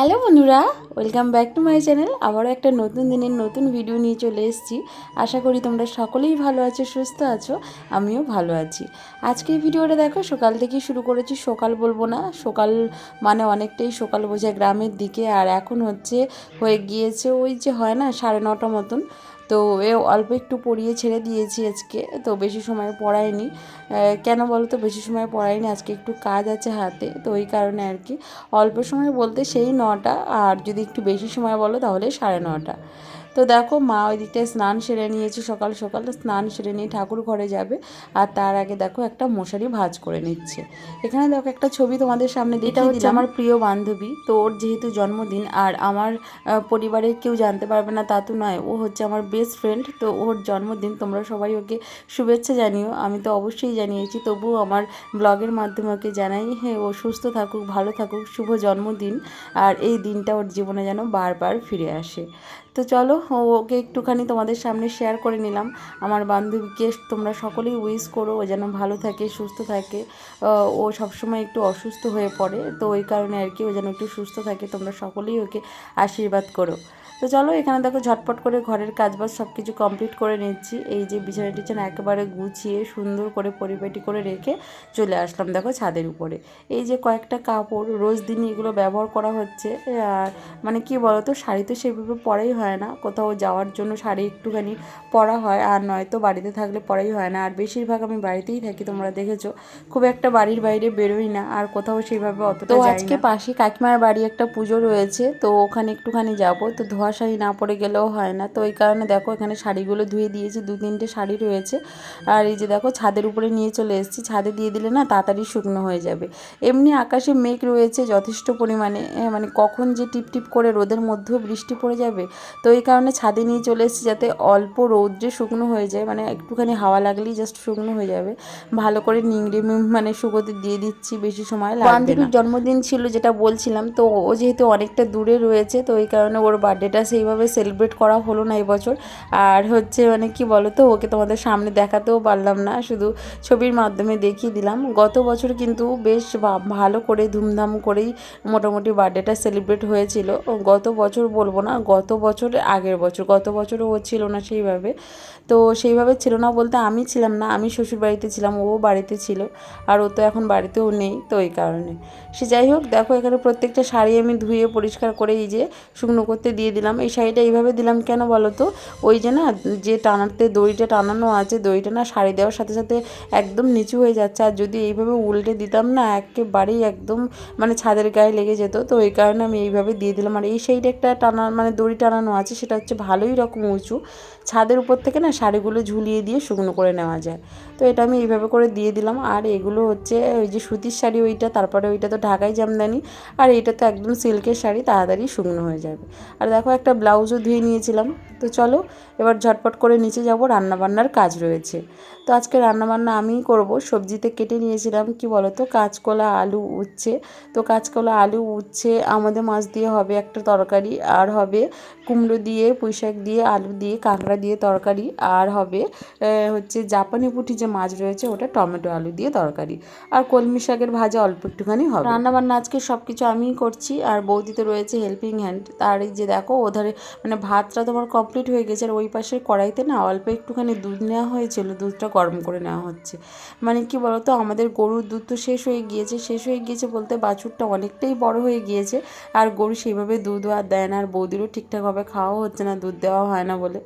Hello বন্ধুরা, welcome back to my channel. আবারও একটা নতুন দিনের নতুন ভিডিও নিয়ে চলে এসেছি। আশা করি তোমরা সকলেই ভালো আছো, সুস্থ আছো, আমিও ভালো আছি। আজকের ভিডিওটা দেখো, সকাল থেকেই শুরু করেছি সকাল বলব না, সকাল মানে অনেকটাই সকাল বোঝায় গ্রামের দিকে। আর এখন হচ্ছে হয়ে গিয়েছে ওই যে হয় না, সাড়ে নটা মতন। তো এ অল্প একটু পড়িয়ে ছেড়ে দিয়েছি আজকে, তো বেশি সময় পড়ায়নি কেন বলো তো বেশি সময় পড়ায়নি আজকে একটু কাজ আছে হাতে, তো ওই কারণে আর কি। অল্প সময় বলতে সেই নটা, আর যদি একটু বেশি সময় বলো তাহলে সাড়ে নটা। তো দেখো মা ওই দিকটায় স্নান সেরে নিয়েছে সকাল সকাল স্নান সেরে নিয়ে ঠাকুর ঘরে যাবে। আর তার আগে দেখো একটা মশারি ভাজ করে নিচ্ছে। এখানে দেখো একটা ছবি তোমাদের সামনে এটা হচ্ছে আমার প্রিয় বান্ধবী তো ওর যেহেতু জন্মদিন আর আমার পরিবারের কেউ জানতে পারবে না তা তো নয়। ও হচ্ছে আমার বেস্ট ফ্রেন্ড তো ওর জন্মদিন তোমরা সবাই ওকে শুভেচ্ছা জানিও। আমি তো অবশ্যই জানিয়েছি তবুও আমার ব্লগের মাধ্যমে ওকে জানাই। হ্যাঁ ও সুস্থ থাকুক ভালো থাকুক শুভ জন্মদিন। আর এই দিনটা ওর জীবনে যেন বারবার ফিরে আসে। তো চলো ওকে একটুখানি তোমাদের সামনে শেয়ার করে নিলাম। আমার বান্ধবীকে তোমরা সকলেই উইশ করো ও যেন ভালো থাকে, সুস্থ থাকে। ও সবসময় একটু অসুস্থ হয়ে পড়ে, তো ওই কারণে আর কি ও যেন একটু সুস্থ থাকে। তোমরা সকলেই ওকে আশীর্বাদ করো। তো চলো এখানে দেখো ঝটপট করে ঘরের কাজবাজ সব কিছু কমপ্লিট করে নিচ্ছি। এই যে বিছানা টিছানা একেবারে গুছিয়ে সুন্দর করে পরিপাটি করে রেখে চলে আসলাম দেখো ছাদের উপরে। এই যে কয়েকটা কাপড় রোজ দিনই এগুলো ব্যবহার করা হচ্ছে। আর মানে কি বলতো শাড়ি তো সেভাবে পরাই হয় না। কোথাও যাওয়ার জন্য শাড়ি একটুখানি পরা হয় আর নয়তো বাড়িতে থাকলে পরাই হয় না। আর বেশিরভাগ আমি বাড়িতেই থাকি তোমরা দেখেছ। খুব একটা বাড়ির বাইরে বেরোই না আর কোথাও সেইভাবে অতটা তো আজকে পাশে কাকিমার বাড়ি একটা পুজো রয়েছে তো ওখানে একটুখানি যাব। তো ধোয়া শাড়ি না পরে গেলেও হয় না। তো ওই কারণে দেখো এখানে শাড়িগুলো ধুয়ে দিয়েছি, দু তিনটে শাড়ি রয়েছে। আর এই যে দেখো ছাদের উপরে নিয়ে চলে এসেছি, ছাদে দিয়ে দিলে না তাড়াতাড়ি শুকনো হয়ে যাবে। এমনি আকাশে মেঘ রয়েছে যথেষ্ট পরিমাণে মানে কখন যে টিপ টিপ করে রোদের মধ্যেও বৃষ্টি পড়ে যাবে। তো এই কারণে ছাদে নিয়ে চলে এসেছি যাতে অল্প রৌদ্রে শুকনো হয়ে যায় মানে একটুখানি হাওয়া লাগলেই জাস্ট শুকনো হয়ে যাবে। ভালো করে নিংড়ে মানে শুকোতে দিয়ে দিচ্ছি, বেশি সময় লাগবে বান্ধবীর জন্মদিন ছিল যেটা বলছিলাম, তো ও যেহেতু অনেকটা দূরে রয়েছে, তো এই কারণে ওর বার্থডেটা সেইভাবে সেলিব্রেট করা হলো না এবছর। আর হচ্ছে মানে কি বলো তো ওকে তোমাদের সামনে দেখাতেও পারলাম না, শুধু ছবির মাধ্যমে দেখিয়ে দিলাম। গত বছর কিন্তু বেশ ভালো করে, ধুমধাম করেই মোটামুটি বার্থডেটা সেলিব্রেট হয়েছিল। গত বছর বলব না, গত বছর, আগের বছর, গত বছরও ও ছিল না সেইভাবে। তো সেইভাবে ছিল না বলতে আমি ছিলাম না, আমি শ্বশুর বাড়িতে ছিলাম, ও বাড়িতে ছিল, আর ও তো এখন বাড়িতেও নেই তো এই কারণে। সে যাই হোক, দেখো এখানে প্রত্যেকটা শাড়ি আমি ধুয়ে পরিষ্কার করে এই যে শুকনো করতে দিয়ে দিলাম। এই শাড়িটা এইভাবে দিলাম কেন বলো তো ওই যে না, যে টানাতে দড়িটা টানানো আছে, দড়িটা না শাড়ি দেওয়ার সাথে সাথে একদম নিচু হয়ে যাচ্ছে। আর যদি এইভাবে উল্টে দিতাম না, একেবারেই একদম মানে ছাদের গায়ে লেগে যেত। তো এই কারণে আমি এইভাবে দিয়ে দিলাম। আর এই শাড়িটা একটা টানা মানে দড়ি টানানো আছে, সেটা হচ্ছে ভালোই রকম উঁচু। ছাদের উপর থেকে না শাড়িগুলো ঝুলিয়ে দিয়ে শুকনো করে নেওয়া যায়। তো এটা আমি এইভাবে করে দিয়ে দিলাম। আর এগুলো হচ্ছে, ওই যে সুতির শাড়ি ওইটা, তারপরে ওইটা তো ঢাকাই জামদানি। আর এইটা তো একদম সিল্কের শাড়ি, তাড়াতাড়ি শুকনো হয়ে যাবে। আর দেখো একটা ব্লাউজও ধুয়ে নিয়েছিলাম। তো চলো, এবার ঝটপট করে নিচে যাব, রান্নাবান্নার কাজ রয়েছে। তো আজকে রান্নাবান্না আমিই করব, সবজিতে কেটে নিয়েছিলাম, কি বলো তো কাঁচকলা, আলু উচ্ছে। তো কাঁচকলা, আলু, উচ্ছে, আমাদের মাছ দিয়ে হবে একটা তরকারি, আর হবে কুমড়ো দিয়ে, পুঁইশাক দিয়ে, আলু দিয়ে, কাঁকড়া দিয়ে তরকারি, আর হবে হচ্ছে জাপানি পুঁটি যে মাছ রয়েছে, ওটা টমেটো, আলু দিয়ে তরকারি। আর কলমি শাকের ভাজা অল্প একটুখানি হবে। রান্নাবান্না আজকে সব কিছু আমিই করছি, আর বৌদিতে রয়েছে হেল্পিং হ্যান্ড। তার এই যে দেখো ওধারে মানে ভাতটা তোমার কমপ্লিট হয়ে গেছে আর ওই পাশের কড়াইতে না অল্প একটুখানি দুধ নেওয়া হয়েছিল দুধটা গরম করে নেওয়া হচ্ছে। মানে কি বলতো আমাদের গরুর দুধ তো শেষ হয়ে গিয়েছে শেষ হয়ে গিয়েছে বলতে বাছুরটা অনেকটাই বড় হয়ে গিয়েছে আর গরু সেইভাবে দুধ আর দেয় না আর বৌদিরও ঠিকঠাকভাবে খাওয়া হচ্ছে না দুধ দেওয়া হয় না বলে।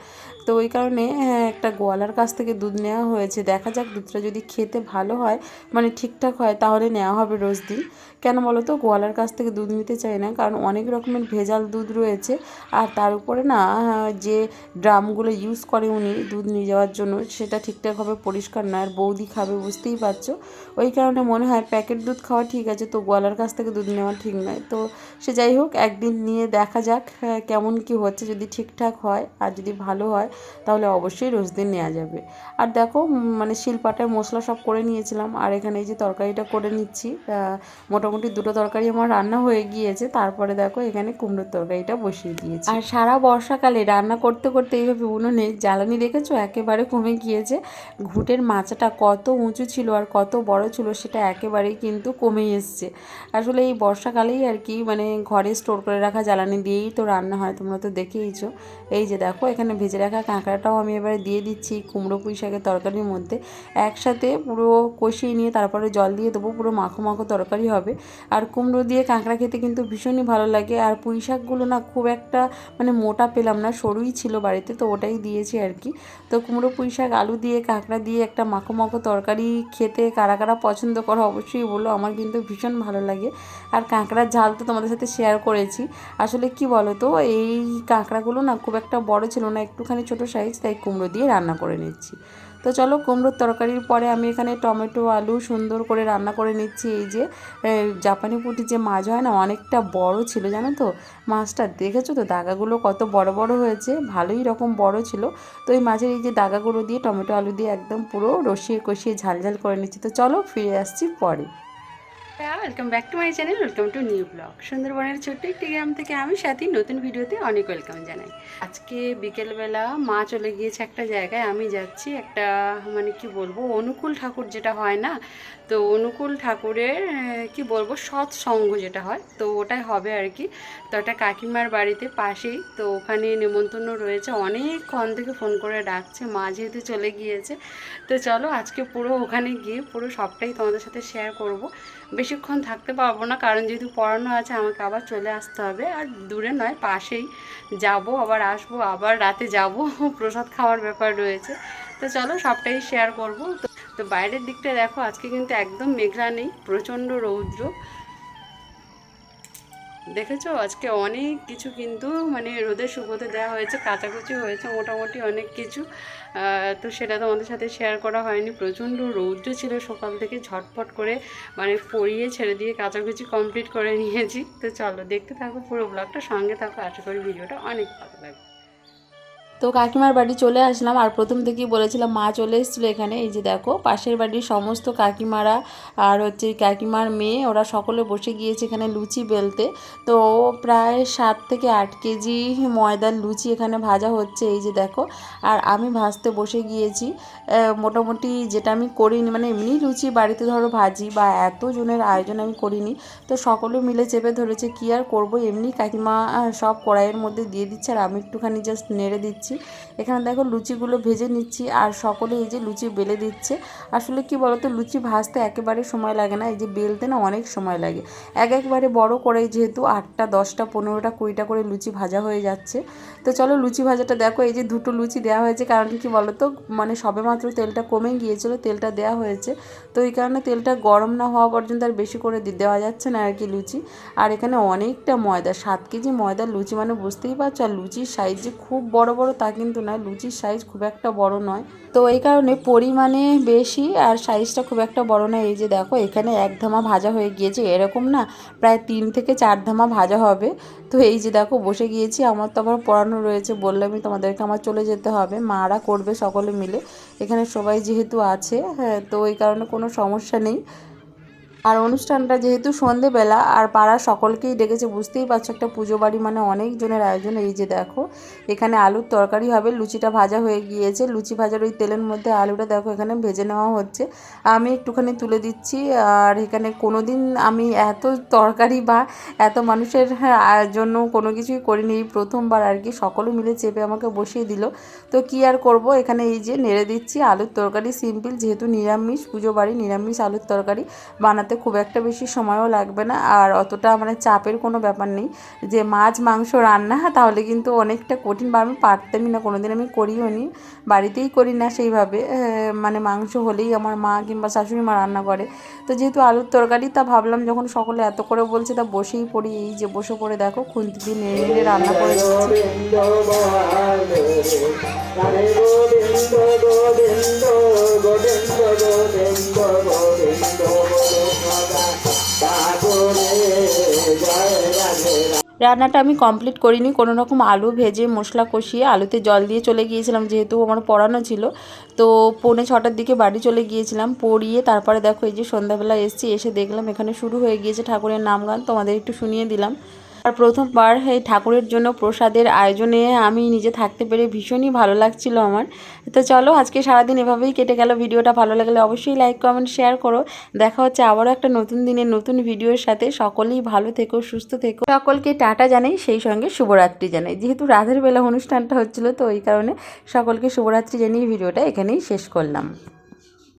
তো ওই কারণে হ্যাঁ, একটা গোয়ালার কাছ থেকে দুধ নেওয়া হয়েছে দেখা যাক দুধটা যদি খেতে ভালো হয় মানে ঠিকঠাক হয় তাহলে নেওয়া হবে রোজ দিন। কেন বলো তো গোয়ালার কাছ থেকে দুধ নিতে চাই না কারণ অনেক রকমের ভেজাল দুধ রয়েছে আর তার উপরে না আহ, যে ড্রামগুলো ইউজ করে উনি দুধ নিয়ে যাওয়ার জন্য, সেটা ঠিকঠাকভাবে পরিষ্কার না আর বৌদি খাবে বুঝতেই পারছ। ওই কারণে মনে হয় প্যাকেট দুধ খাওয়া ঠিক আছে, তো গোয়ালার কাছ থেকে দুধ নেওয়া ঠিক নয়। তো সে যাই হোক, একদিন নিয়ে দেখা যাক কেমন কি হচ্ছে, যদি ঠিকঠাক হয় আর যদি ভালো হয়, তাহলে অবশ্যই রোজ দিন নেওয়া যাবে। আর দেখো মানে শিলপাটায় মশলা সব করে নিয়েছিলাম, আর এখানে এই যে তরকারিটা করে নিচ্ছি মোটামুটি দুটো তরকারি আমার রান্না হয়ে গিয়েছে, তারপরে দেখো এখানে কুমড়োর তরকারিটা বসিয়ে দিয়েছি। আর সারা বর্ষাকালে রান্না করতে করতে এইভাবে উনুনে জ্বালানি রেখেছো? একেবারে কমে গিয়েছে। ঘুটের মাচাটা কত উঁচু ছিল আর কত বড় ছিল সেটা একেবারেই কিন্তু কমে এসছে। আসলে এই বর্ষাকালেই আর কি মানে ঘরে স্টোর করে রাখা জ্বালানি দিয়েই তো রান্না হয়, তোমরা তো দেখেইছো। এই যে দেখো, এখানে ভেজে রাখা কাঁকড়াটাও আমি এবারে দিয়ে দিচ্ছি কুমড়ো পুঁই শাকের তরকারির মধ্যে। একসাথে পুরো কষিয়ে নিয়ে তারপরে জল দিয়ে দেবো, পুরো মাখো মাখো তরকারি হবে। আর কুমড়ো দিয়ে কাঁকড়া খেতে কিন্তু ভীষণই ভালো লাগে। আর পুঁই শাকগুলো না খুব একটা মানে মোটা পেলাম না, সরুই ছিল বাড়িতে, তো ওটাই দিয়েছি আর কি। তো কুমড়ো, পুঁই শাক, আলু দিয়ে, কাঁকড়া দিয়ে একটা মাখো মাখো তরকারি খেতে কারা কারা পছন্দ করো অবশ্যই বলো, আমার কিন্তু ভীষণ ভালো লাগে। আর কাঁকড়ার ঝাল তো তোমাদের সাথে শেয়ার করেছি। আসলে কি বলো তো এই কাঁকড়াগুলো না খুব একটা বড় ছিল না, একটুখানি ছোট সাইজ তাই কুমড়ো দিয়ে রান্না করে নিচ্ছি। তো চলো কুমড়োর তরকারির পরে আমি এখানে টমেটো, আলু সুন্দর করে রান্না করে নিচ্ছি। এই যে জাপানি পুটির যে মাছ হয় না, অনেকটা বড় ছিল, জানো তো? মাছটা দেখেছ তো? দাগাগুলো কত বড় বড় হয়েছে, ভালোই রকম বড় ছিল। তো এই মাছের এই যে দাগাগুলো দিয়ে, টমেটো, আলু দিয়ে একদম পুরো রসিয়ে কষিয়ে ঝাল ঝাল করে নিচ্ছি। তো চলো ফিরে আসছি পরে। Welcome back to my channel welcome to new blog সুন্দরবনের ছোট্ট একটি গ্রাম থেকে আমি সাথী, নতুন ভিডিওতে অনেক ওয়েলকাম জানাই। আজকে বিকেলবেলা মা চলে গিয়েছে একটা জায়গায়, আমি যাচ্ছি একটা মানে কি বলব, অনুকূল ঠাকুর যেটা হয় না, তো অনুকূল ঠাকুরের কি বলব সৎসঙ্গ যেটা হয়, তো ওটাই হবে আর কি। তো একটা কাকিমার বাড়িতে পাশেই, তো ওখানে নেমন্তন্ন রয়েছে, অনেকক্ষণ থেকে ফোন করে ডাকছে, মা যেহেতু চলে গিয়েছে, তো চলো আজকে পুরো ওখানে গিয়ে পুরো সবটাই তোমাদের সাথে শেয়ার করব। বেশিক্ষণ থাকতে পারব না, কারণ যেহেতু পড়ানো আছে, আমাকে আবার চলে আসতে হবে। আর দূরে নয়, পাশেই যাব, আবার আসব, আবার রাতে যাব। প্রসাদ খাওয়ার ব্যাপার রয়েছে। তো চলো সবটাই শেয়ার করব। তো বাইরের দিকটা দেখো, আজকে কিন্তু একদম মেঘলা নেই, প্রচণ্ড রৌদ্র। দেখেছ? আজকে অনেক কিছু কিন্তু মানে রোদে শুকোতে দেওয়া হয়েছে, কাচাকুচি হয়েছে, মোটামুটি অনেক কিছু। তো সেটা তোমাদের সাথে শেয়ার করা হয়নি। প্রচণ্ড রৌদ্র ছিল সকাল থেকে ঝটপট করে মানে পরিয়ে ছেড়ে দিয়ে কাচাকুচি কমপ্লিট করে নিয়েছি। তো চলো দেখতে থাকো পুরো ব্লগটা সঙ্গে থাকো। আশা করি ভিডিওটা অনেক ভালো লাগবে। তো কাকিমার বাড়ি চলে আসলাম আর প্রথম থেকেই বলেছিলাম, মা চলে এসেছিল এখানে। এই যে দেখো, পাশের বাড়ির সমস্ত কাকিমারা আর হচ্ছে কাকিমার মেয়ে, ওরা সকলে বসে গিয়েছে এখানে লুচি বেলতে। তো প্রায় সাত থেকে আট কেজি ময়দার লুচি এখানে ভাজা হচ্ছে, এই যে দেখো। আর আমি ভাজতে বসে গিয়েছি। মোটামুটি যেটা আমি করিনি মানে এমনি লুচি বাড়িতে ধরো ভাজি বা এত জনের আয়োজন আমি করিনি। তো সকলে মিলে চেপে ধরেছে, কি আর করব? এমনি কাকিমা সব কড়াইয়ের মধ্যে দিয়ে দিচ্ছে আর আমি একটুখানি জাস্ট নেড়ে দিচ্ছি। এখানে দেখো লুচিগুলো ভেজে নিচ্ছি আর সকলে এই যে লুচি বেলে দিচ্ছে। আসলে কি বলতো, লুচি ভাজতে একেবারে সময় লাগে না, এই যে বেলতে না অনেক সময় লাগে। এক একবারে বড় করে যেহেতু আটটা, দশটা, পনেরোটা, কুড়িটা করে লুচি ভাজা হয়ে যাচ্ছে। তো চলো লুচি ভাজাটা দেখো, এই যে দুটো লুচি দেওয়া হয়েছে, কারণ কি বলতো মানে সবেমাত্র তেলটা কমে গিয়েছিল, তেলটা দেওয়া হয়েছে। তো এই কারণে তেলটা গরম না হওয়া পর্যন্ত আর বেশি করে দেওয়া যাচ্ছে না আর কি লুচি। আর এখানে অনেকটা ময়দা, সাত কেজি ময়দার লুচি মানে বুঝতেই পারছ, আর লুচির সাইজ যে খুব বড় বড় তা কিন্তু নয় লুচির সাইজ খুব একটা বড় নয়। তো এই কারণে পরিমাণে বেশি আর সাইজটা খুব একটা বড় নয় এই যে দেখো, এখানে এক ধামা ভাজা হয়ে গিয়েছে, এরকম না প্রায় তিন থেকে চার ধামা ভাজা হবে। তো এই যে দেখো, বসে গিয়েছি, আমার তো আবার পড়ানো রয়েছে বললামই তোমাদেরকে আমার চলে যেতে হবে। মারা করবে সকলে মিলে, এখানে সবাই যেহেতু আছে হ্যাঁ তো এই কারণে কোনো সমস্যা নেই। আর অনুষ্ঠানটা যেহেতু সন্ধেবেলা আর পাড়ার সকলকেই ডেকেছে বুঝতেই পারছ একটা পুজো বাড়ি মানে অনেকজনের আয়োজন। এই যে দেখো এখানে আলুর তরকারি হবে লুচিটা ভাজা হয়ে গিয়েছে। লুচি ভাজার ওই তেলের মধ্যে আলুটা দেখো এখানে ভেজে নেওয়া হচ্ছে। আমি একটুখানি তুলে দিচ্ছি আর এখানে কোনো দিন আমি এত তরকারি বা এত মানুষের হ্যাঁ, জন্য কোনো কিছুই করিনি। এই প্রথমবার আর কি সকলে মিলে চেপে আমাকে বসিয়ে দিল। তো কি আর করব এখানে এই যে নেড়ে দিচ্ছি আলুর তরকারি সিম্পল যেহেতু নিরামিষ পুজো বাড়ি নিরামিষ আলুর তরকারি বানাতে খুব একটা বেশি সময়ও লাগবে না। আর অতটা মানে চাপের কোনো ব্যাপার নেই। যে মাছ, মাংস রান্না তাহলে কিন্তু অনেকটা কঠিন বা আমি পারতামই না। কোনো দিন আমি করিও নি। বাড়িতেই করি না সেইভাবে। মানে মাংস হলেই আমার মা কিংবা শাশুড়ি মা রান্না করে। তো যেহেতু আলুর তরকারি, তা ভাবলাম যখন সকলে এত করে বলছে, তা বসেই পড়ি। এই যে বসে পড়ে দেখো খুন্তি দিয়ে নেড়ে নেড়ে রান্না করে দিচ্ছি। রান্নাটা আমি কমপ্লিট করিনি। কোনো রকম আলু ভেজে, মশলা কষিয়ে আলুতে জল দিয়ে চলে গিয়েছিলাম, যেহেতু আমার পড়ানো ছিল। তো পৌনে ছটার দিকে বাড়ি চলে গিয়েছিলাম, পড়িয়ে তারপরে দেখো এই যে সন্ধ্যাবেলা এসছি, এসে দেখলাম এখানে শুরু হয়ে গিয়েছে ঠাকুরের নাম গান তোমাদের একটু শুনিয়ে দিলাম। আর প্রথমবার এই ঠাকুরের জন্য প্রসাদের আয়োজনে আমি নিজে থাকতে পেরে ভীষণই ভালো লাগছিল আমার। তো চলো আজকে সারাদিন এভাবেই কেটে গেল। ভিডিওটা ভালো লাগলে অবশ্যই লাইক কমেন্ট শেয়ার করো। দেখা হচ্ছে আবারও একটা নতুন দিনের নতুন ভিডিওর সাথে। সকলেই ভালো থেকো, সুস্থ থেকো। সকলকে টাটা জানাই। সেই সঙ্গে শুভরাত্রি জানাই। যেহেতু রাতের বেলা অনুষ্ঠানটা হচ্ছিল, তো ওই কারণে সকলকে শুভরাত্রি জানিয়ে ভিডিওটা এখানেই শেষ করলাম।